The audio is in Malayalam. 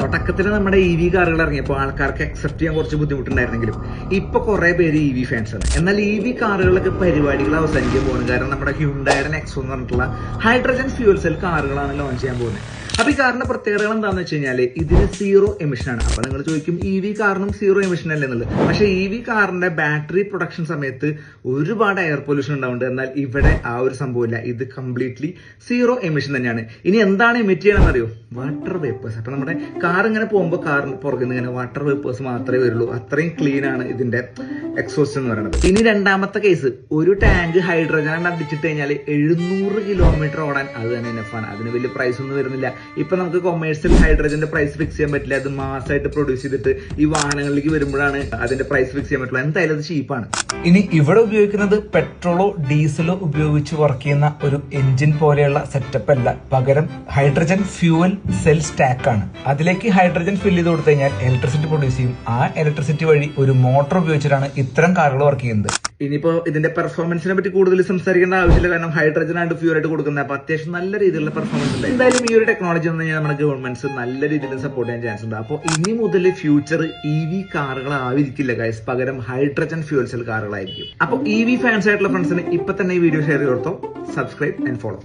തുടക്കത്തിൽ നമ്മുടെ ഇ വി കാറുകൾ ഇറങ്ങിയപ്പോൾ ആൾക്കാർക്ക് അക്സെപ്റ്റ് ചെയ്യാൻ കുറച്ച് ബുദ്ധിമുട്ടുണ്ടായിരുന്നെങ്കിലും ഇപ്പൊ കുറെ പേര് ഇ വി ഫാൻസ് ആണ്. എന്നാൽ ഇ വി കാറുകളൊക്കെ പരിപാടികൾ അവസാനിക്കാൻ പോകുന്നത് കാരണം നമ്മുടെ ഹ്യുണ്ടായുടെ നെക്സോ എന്ന് പറഞ്ഞിട്ടുള്ള ഹൈഡ്രജൻ ഫ്യൂൽ സെൽ കാറുകളാണ് ലോഞ്ച് ചെയ്യാൻ പോകുന്നത്. അപ്പൊ ഈ കാറിന്റെ പ്രത്യേകതകൾ എന്താണെന്ന് വെച്ച് കഴിഞ്ഞാൽ ഇതിന് സീറോ എമിഷൻ ആണ്. അപ്പൊ നിങ്ങൾ ചോദിക്കും ഇ വി കാറിനും സീറോ എമിഷൻ അല്ലേ എന്നുള്ളത്? പക്ഷെ ഇ വി കാറിന്റെ ബാറ്ററി പ്രൊഡക്ഷൻ സമയത്ത് ഒരുപാട് എയർ പൊല്യൂഷൻ ഉണ്ടാവുന്നുണ്ട്. എന്നാൽ ഇവിടെ ആ ഒരു സംഭവമില്ല. ഇത് കംപ്ലീറ്റ്ലി സീറോ എമിഷൻ തന്നെയാണ്. ഇനി എന്താണ് എമിറ്റ് ചെയ്യണമെന്ന് അറിയോ? വാട്ടർ വേപ്പേഴ്സ് അപ്പൊ നമ്മുടെ കാർ ഇങ്ങനെ പോകുമ്പോൾ കാറിന് പുറകിൽ നിന്ന് ഇങ്ങനെ വാട്ടർ വേപ്പേഴ്സ് മാത്രമേ വരുള്ളൂ. അത്രയും ക്ലീൻ ആണ് ഇതിന്റെ എക്സോസ്റ്റ് എന്ന് പറയുന്നത്. ഇനി രണ്ടാമത്തെ കേസ് ഒരു ടാങ്ക് ഹൈഡ്രജൻ അടിച്ചിട്ട് കഴിഞ്ഞാൽ എഴുന്നൂറ് കിലോമീറ്റർ ഓടാൻ അത് തന്നെ നെഫാണ് അതിന് വലിയ പ്രൈസ് ഒന്നും വരുന്നില്ല. ഇപ്പൊ നമുക്ക് കൊമേഴ്സ്യൽ ഹൈഡ്രജന്റെ പ്രൈസ് ഫിക്സ് ചെയ്യാൻ പറ്റില്ല. അത് മാസമായിട്ട് പ്രൊഡ്യൂസ് ചെയ്തിട്ട് ഈ വാഹനങ്ങളിലേക്ക് വരുമ്പോഴാണ് അതിന്റെ പ്രൈസ് ഫിക്സ് ചെയ്യാൻ പറ്റുള്ളൂ. എന്തായാലും അത് ചീപ്പാണ് ഇനി ഇവിടെ ഉപയോഗിക്കുന്നത് പെട്രോളോ ഡീസലോ ഉപയോഗിച്ച് വർക്ക് ചെയ്യുന്ന ഒരു എഞ്ചിൻ പോലെയുള്ള സെറ്റപ്പ് അല്ല. പകരം ഹൈഡ്രജൻ ഫ്യൂവൽ സെൽ സ്റ്റാക്ക് ആണ്. അതിലേക്ക് ഹൈഡ്രജൻ ഫിൽ ചെയ്ത് കൊടുത്തു കഴിഞ്ഞാൽ ഇലക്ട്രിസിറ്റി പ്രൊഡ്യൂസ് ചെയ്യും. ആ ഇലക്ട്രിസിറ്റി വഴി ഒരു മോട്ടോർ ഉപയോഗിച്ചിട്ടാണ് ഇത്തരം കാറുകൾ വർക്ക് ചെയ്യുന്നത്. ഇനിയിപ്പോ ഇതിന്റെ പെർഫോമൻസിനെ പറ്റി കൂടുതൽ സംസാരിക്കേണ്ട ആവശ്യമില്ല. കാരണം ഹൈഡ്രജൻ ആയിട്ട് ഫ്യൂർ ആയിട്ട് കൊടുക്കുന്നത്. അപ്പൊ അത്യാവശ്യം നല്ല രീതിയിലുള്ള പെർഫോമൻസ് ഉണ്ട്. എന്തായാലും ഈ ഒരു ടെക്നോളജി വന്നു കഴിഞ്ഞാൽ നമ്മുടെ ഗവൺമെന്റ്സ് നല്ല രീതിയിൽ സപ്പോർട്ട് ചെയ്യാൻ ചാൻസ് ഉണ്ട്. അപ്പോൾ ഇനി മുതൽ ഫ്യൂച്ചർ ഇ വി കാറുകൾ ആയിരിക്കില്ല ഗൈസ് പകരം ഹൈഡ്രജൻ ഫ്യൂൽ സെൽ കാറുകളായിരിക്കും. അപ്പോൾ ഇ വി ഫാൻസ് ആയിട്ടുള്ള ഫ്രണ്ട്സിന് ഇപ്പൊ തന്നെ ഈ വീഡിയോ ഷെയർ ചെയ്തോർത്തോ സബ്സ്ക്രൈബ് ആൻഡ് ഫോളോ